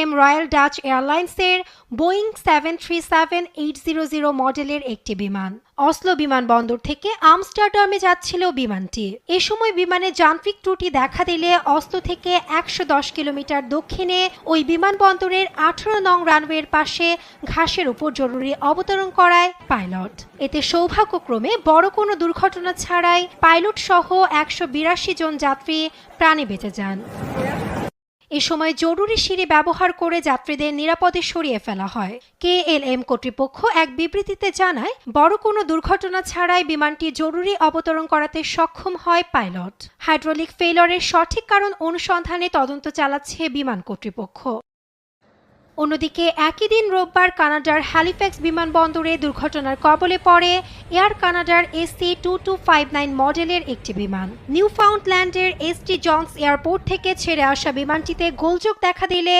M royal Dutch এয়ারলাইন্সের Boeing seven three seven eight zero zero মডেলের একটি বিমান। অসলো বিমানবন্দর থেকে আমস্টারডামে যাচ্ছিল বিমানটি। এ সময় বিমানে যান্ত্রিক ত্রুটি দেখা দিলে অসলো থেকে একশো দশ কিলোমিটার দক্ষিণে ওই বিমানবন্দরের আঠারো নং রানওয়ের পাশে ঘাসের উপর জরুরি অবতরণ করায় পাইলট। এতে সৌভাগ্যক্রমে বড় কোনো দুর্ঘটনা ছাড়াই পাইলট সহ একশো বিরাশি জন যাত্রী প্রাণে বেঁচে যান। এ সময় জরুরি সিঁড়ি ব্যবহার করে যাত্রীদের নিরাপদে সরিয়ে ফেলা হয়। কে এল এম কর্তৃপক্ষ এক বিবৃতিতে জানায়, বড় কোনো দুর্ঘটনা ছাড়াই বিমানটি জরুরি অবতরণ করাতে সক্ষম হয় পাইলট। হাইড্রোলিক ফেইলরের সঠিক কারণ অনুসন্ধানে তদন্ত চালাচ্ছে বিমান কর্তৃপক্ষ। অন্যদিকে একই দিন রোববার কানাডার হ্যালিফ্যাক্স বিমানবন্দরে দুর্ঘটনার কবলে পড়ে এয়ার কানাডার AC two two five nine মডেলের একটি বিমান। নিউ ফাউন্ডল্যান্ডের এসটি জনস এয়ারপোর্ট থেকে ছেড়ে আসা বিমানটিতে গোলযোগ দেখা দিলে